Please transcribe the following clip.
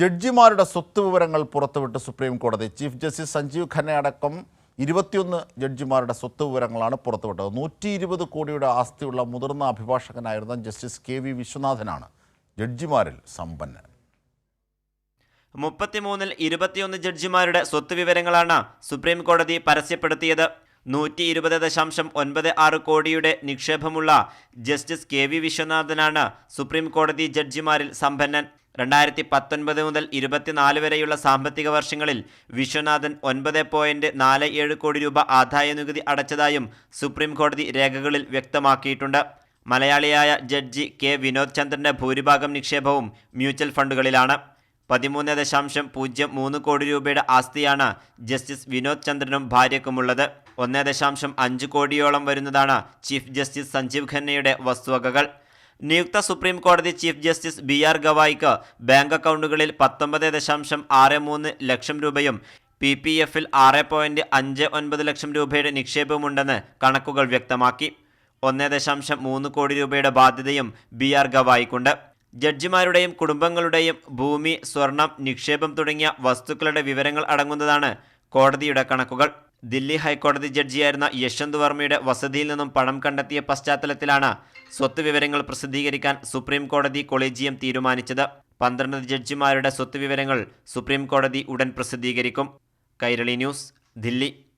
ജഡ്ജിമാരുടെ സ്വത്ത് വിവരങ്ങൾ പുറത്തുവിട്ട് സുപ്രീം കോടതി. ചീഫ് ജസ്റ്റിസ് സഞ്ജീവ് ഖന്ന അടക്കം ഇരുപത്തിയൊന്ന് ജഡ്ജിമാരുടെ സ്വത്ത് വിവരങ്ങളാണ് പുറത്തുവിട്ടത്. നൂറ്റി ഇരുപത് കോടിയുടെ ആസ്തിയുള്ള മുതിർന്ന അഭിഭാഷകനായിരുന്ന ജസ്റ്റിസ് കെ വി വിശ്വനാഥനാണ് ജഡ്ജിമാരിൽ സമ്പന്നൻ. മുപ്പത്തിമൂന്നിൽ ഇരുപത്തിയൊന്ന് ജഡ്ജിമാരുടെ സ്വത്ത് വിവരങ്ങളാണ് സുപ്രീം കോടതി പരസ്യപ്പെടുത്തിയത്. നൂറ്റി ഇരുപത് ദശാംശം ഒൻപത് ആറ് കോടിയുടെ നിക്ഷേപമുള്ള ജസ്റ്റിസ് കെ വി വിശ്വനാഥനാണ് സുപ്രീം കോടതി ജഡ്ജിമാരിൽ സമ്പന്നൻ. രണ്ടായിരത്തി പത്തൊൻപത് മുതൽ ഇരുപത്തിനാല് വരെയുള്ള സാമ്പത്തിക വർഷങ്ങളിൽ വിശ്വനാഥൻ ഒൻപത് പോയിന്റ് നാല് ഏഴ് കോടി രൂപ ആദായ നികുതി അടച്ചതായും സുപ്രീം കോടതി രേഖകളിൽ വ്യക്തമാക്കിയിട്ടുണ്ട്. മലയാളിയായ ജഡ്ജി കെ വിനോദ് ചന്ദ്രന്റെ ഭൂരിഭാഗം നിക്ഷേപവും മ്യൂച്വൽ ഫണ്ടുകളിലാണ്. പതിമൂന്ന് ദശാംശം പൂജ്യം മൂന്ന് കോടി രൂപയുടെ ആസ്തിയാണ് ജസ്റ്റിസ് വിനോദ് ചന്ദ്രനും ഭാര്യക്കുമുള്ളത് ഒന്ന് ദശാംശം അഞ്ച് കോടിയോളം വരുന്നതാണ് ചീഫ് ജസ്റ്റിസ് സഞ്ജീവ് ഖന്നയുടെ വസ്തുവകകൾ. നിയുക്ത സുപ്രീം കോടതി ചീഫ് ജസ്റ്റിസ് ബി ആർ ഗവായിക്ക് ബാങ്ക് അക്കൗണ്ടുകളിൽ പത്തൊമ്പത് ദശാംശം ആറ് മൂന്ന് ലക്ഷം രൂപയും പി പി എഫിൽ ആറ് പോയിന്റ് അഞ്ച് ഒൻപത് ലക്ഷം രൂപയുടെ നിക്ഷേപമുണ്ടെന്ന് കണക്കുകൾ വ്യക്തമാക്കി. ഒന്ന് ദശാംശം മൂന്ന് കോടി രൂപയുടെ ബാധ്യതയും ബി ആർ ഗവായിക്കുണ്ട്. ജഡ്ജിമാരുടെയും കുടുംബങ്ങളുടെയും ഭൂമി സ്വർണം നിക്ഷേപം തുടങ്ങിയ വസ്തുക്കളുടെ വിവരങ്ങൾ അടങ്ങുന്നതാണ് കോടതിയുടെ കണക്കുകൾ. ദില്ലി ഹൈക്കോടതി ജഡ്ജിയായിരുന്ന യശ്വന്ത് വർമ്മയുടെ വസതിയിൽ നിന്നും പണം കണ്ടെത്തിയ പശ്ചാത്തലത്തിലാണ് സ്വത്ത് വിവരങ്ങൾ പ്രസിദ്ധീകരിക്കാൻ സുപ്രീം കോടതി കൊളീജിയം തീരുമാനിച്ചത്. പന്ത്രണ്ട് ജഡ്ജിമാരുടെ സ്വത്ത് വിവരങ്ങൾ സുപ്രീം കോടതി ഉടൻ പ്രസിദ്ധീകരിക്കും. കൈരളി ന്യൂസ് ദില്ലി.